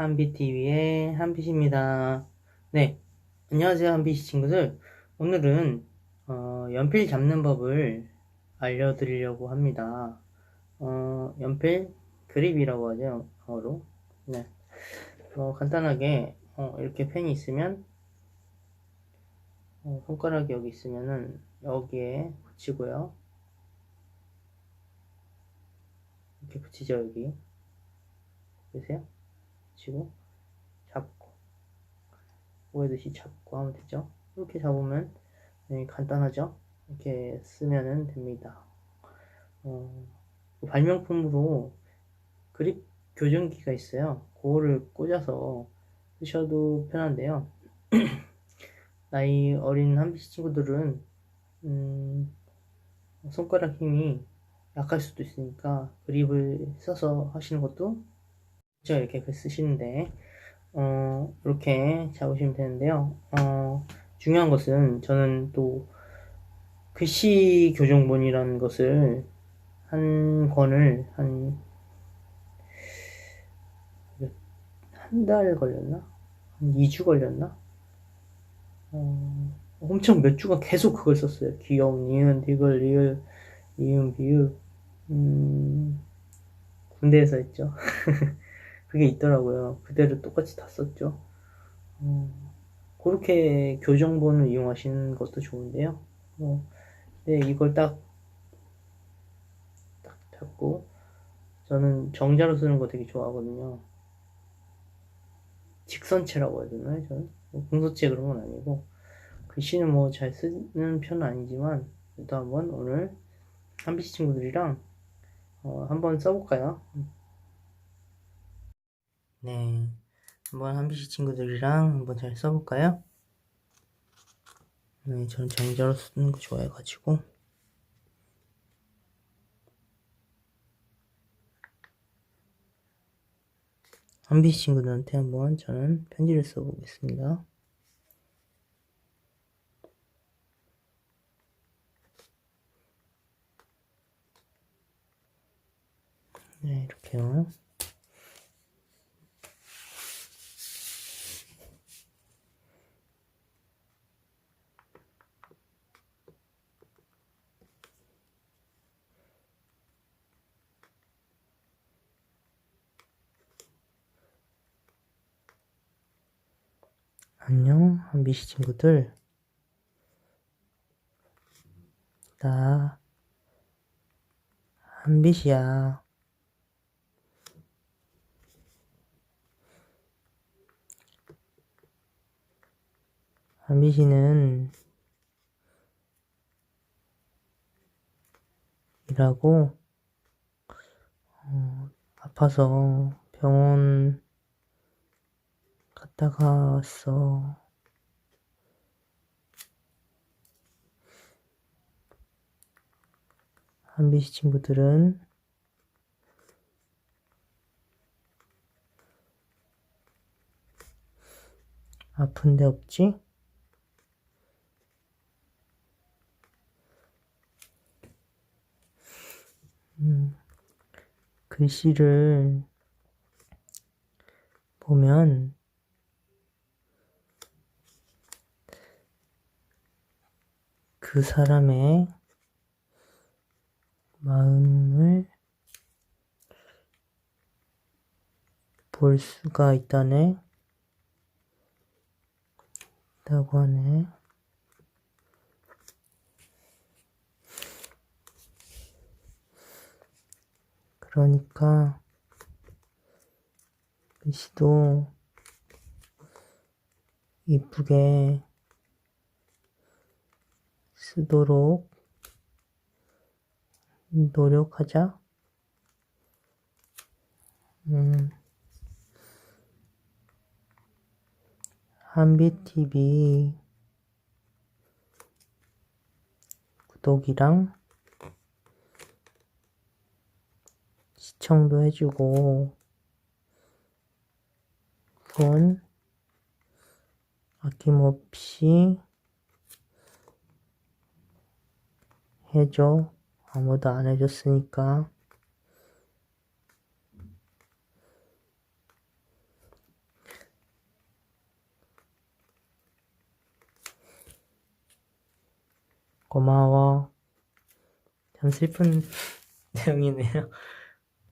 한비TV의 한빛입니다. 네, 안녕하세요 한빛 친구들. 오늘은 어, 연필 잡는 법을 알려드리려고 합니다. 어, 연필 그립이라고 하죠, 영어로. 네, 어, 간단하게 어, 이렇게 펜이 있으면 어, 손가락이 여기 있으면은 여기에 붙이고요. 이렇게 붙이죠 여기. 보세요. 붙이고 잡고 오해듯이 잡고 하면 되죠. 이렇게 잡으면 네, 간단하죠. 이렇게 쓰면은 됩니다. 어, 발명품으로 그립 교정기가 있어요. 그거를 꽂아서 쓰셔도 편한데요. 나이 어린 한비씨 친구들은 음, 손가락 힘이 약할 수도 있으니까 그립을 써서 하시는 것도 죠 이렇게 글 쓰시는데 어, 이렇게 잡으시면 되는데요. 어, 중요한 것은 저는 또 글씨 교정본이라는 것을 한 권을 한 한 달 걸렸나? 한 2주 걸렸나? 어, 엄청 몇 주간 계속 그걸 썼어요. 귀여운 니은, 디글, 리을, 이음, 비읍. 음, 군대에서 했죠. 그게 있더라고요. 그대로 똑같이 다 썼죠. 어, 그렇게 교정본을 이용하시는 것도 좋은데요. 어, 네, 이걸 딱, 딱 잡고, 저는 정자로 쓰는 거 되게 좋아하거든요. 직선체라고 해야 되나요? 저는 뭐 공소체 그런 건 아니고 글씨는 뭐 잘 쓰는 편은 아니지만 일단 한번 오늘 한비씨 친구들이랑 어, 한번 써볼까요? 네, 한번 한비씨 친구들이랑 한번 잘 써볼까요? 네, 저는 정자로 쓰는 거 좋아해가지고 한비 친구들한테 한번 저는 편지를 써보겠습니다. 네, 이렇게요. 안녕, 한비씨 친구들. 나, 한비씨야. 한비씨는 일하고, 어, 아파서 병원 갔다가 왔어. 한비씨 친구들은 아픈 데 없지? 음, 글씨를 보면 그 사람의 마음을 볼 수가 있다네. 있다고 하네. 그러니까 글씨도 이쁘게 쓰도록 노력하자. 음, 한비TV 구독이랑 시청도 해주고 돈 아낌없이 해줘. 아무도 안 해줬으니까. 고마워. 참 슬픈 내용이네요.